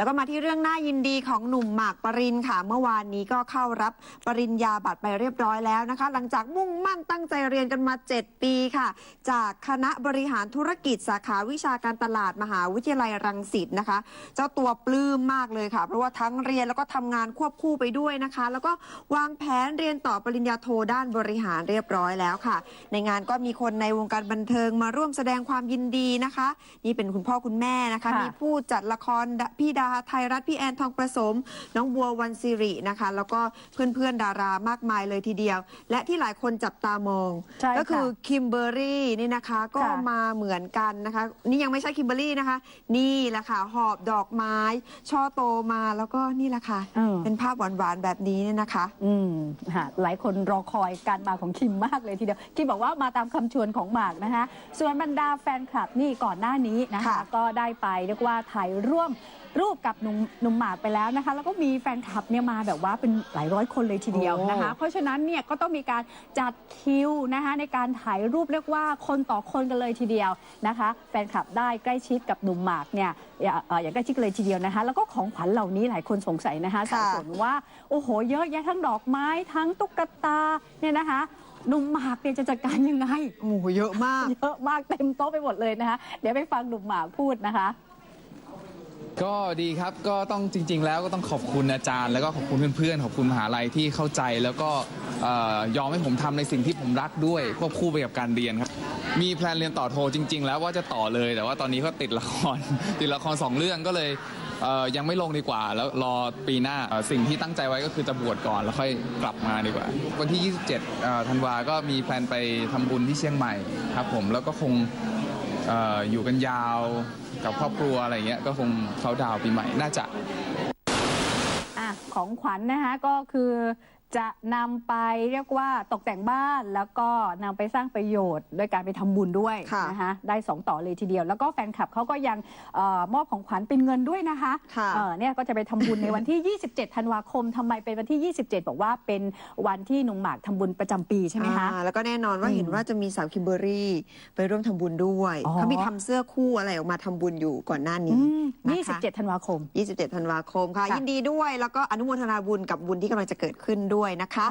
แล้วก็มาที่เรื่องน่ายินดีของหนุ่มหมากปรินค่ะ เมื่อวานนี้ก็เข้ารับปริญญาบัตรไปเรียบร้อยแล้วนะคะ หลังจากมุ่งมั่นตั้งใจเรียนกันมา 7 ปีค่ะ จากคณะบริหารธุรกิจสาขาวิชาการตลาดมหาวิทยาลัยรังสิตนะคะ เจ้าตัวปลื้มมากเลยค่ะ เพราะว่าทั้งเรียนแล้วก็ทำงานควบคู่ไปด้วยนะคะ แล้วก็วางแผนเรียนต่อปริญญาโทด้านบริหารเรียบร้อยแล้วค่ะ ในงานก็มีคนในวงการบันเทิงมาร่วมแสดงความยินดีนะคะ นี่เป็นคุณพ่อคุณแม่นะคะค่ะมีผู้จัดละครดพี่ดาไทยรัฐพี่แอนทองประสม น้องบัววันสิรินะคะ แล้วก็เพื่อนๆดารามากมายเลยทีเดียว และที่หลายคนจับตามอง ใช่ก็คือค่ะคิมเบอร์รี่นี่นะคะก็ค่ะมาเหมือนกันนะคะ นี่ยังไม่ใช่คิมเบอร์รี่นะคะ นี่แหละค่ะหอบดอกไม้ ช่อโตมาแล้วก็นี่แหละค่ะเออ เป็นภาพหวานๆแบบนี้เนี่ยนะคะ อืมฮะหลายคนรอคอยการมาของคิมมากเลยทีเดียวคิมบอกว่ามาตามคำชวนของหมากนะคะ ส่วนบรรดาแฟนคลับนี่ก่อนหน้านี้นะคะ ค่ะก็ได้ไปเรียกว่าถ่ายร่วม รูปกับหนุ่มหนุ่มหมากไปแล้วนะคะ แล้วก็มีแฟนคลับเนี่ยมาแบบว่าเป็นหลายร้อยคนเลยทีเดียวนะคะ เพราะฉะนั้นเนี่ยก็ต้องมีการจัดคิวนะคะในการถ่ายรูปเรียกว่าคนต่อคนกันเลยทีเดียวนะคะ แฟนคลับได้ใกล้ชิดกับหนุ่มหมากเนี่ยอย่าเอ่ออย่างใกล้ชิดกันเลยทีเดียวนะคะ แล้วก็ของขวัญเหล่านี้หลายคนสงสัยนะคะสับสนว่าโอ้โหเยอะแยะทั้งดอกไม้ทั้งตุ๊กตาเนี่ยนะคะหนุ่มหมากเนี่ยจะจัดการยังไงโอ้โหเยอะมาก เยอะมากเต็มโต๊ะไปหมดเลยนะคะ เดี๋ยวไปฟังหนุ่มหมากพูดนะคะ ก็ดีครับก็ต้องจริง ๆ แล้วก็ต้องขอบคุณอาจารย์ แล้วก็ขอบคุณเพื่อนๆขอบคุณมหาลัยที่เข้าใจ แล้วก็เอ่อยอมให้ผมทำในสิ่งที่ผมรักด้วยควบคู่ไปกับการเรียนครับ มีแพลนเรียนต่อโทจริง ๆ แล้วว่าจะต่อเลย แต่ว่าตอนนี้ก็ติดละคร ติดละครสองเรื่องก็เลยเอ่อยังไม่ลงดีกว่า แล้วรอปีหน้าเอ่อสิ่งที่ตั้งใจไว้ก็คือจะบวชก่อนแล้วค่อยกลับมาดีกว่า วันที่ 27เอ่อธันวาก็มีแพลนไปทำบุญที่เชียงใหม่ครับผมแล้วก็คง ออยู่กันยาวกับครอบครัวอะไรเงี้ยก็คงเขาดาวปีใหม่น่าจะ อะของขวัญนะคะก็คือ จะนำไปเรียกว่าตกแต่งบ้านแล้วก็นำไปสร้างประโยชน์โดยการไปทำบุญด้วยค่ะนะคะได้ 2 ต่อเลยทีเดียว แล้วก็แฟนคลับเขาก็ยังเออมอบของขวัญเป็นเงินด้วยนะคะค่ะเออเนี่ยก็จะไปทำบุญในวันที่ 27 ธันวาคมทำไมเป็นวันที่ 27 บอกว่าเป็นวันที่หนุ่มหมากทำบุญประจำปีใช่ไหมคะอ่าแล้วก็แน่นอนว่าอืมเห็นว่าจะมีสาวคิมเบอร์รี่ไปร่วมทำบุญด้วยอ๋อเขามีทำเสื้อคู่อะไรออกมาทำบุญอยู่ก่อนหน้านี้อืมนะคะ27 ธันวาคม 27 ธันวาคมค่ะค่ะ ยินดีด้วยแล้วก็อนุโมทนาบุญกับบุญที่กำลังจะเกิดขึ้นด้วยด้วยนะคะ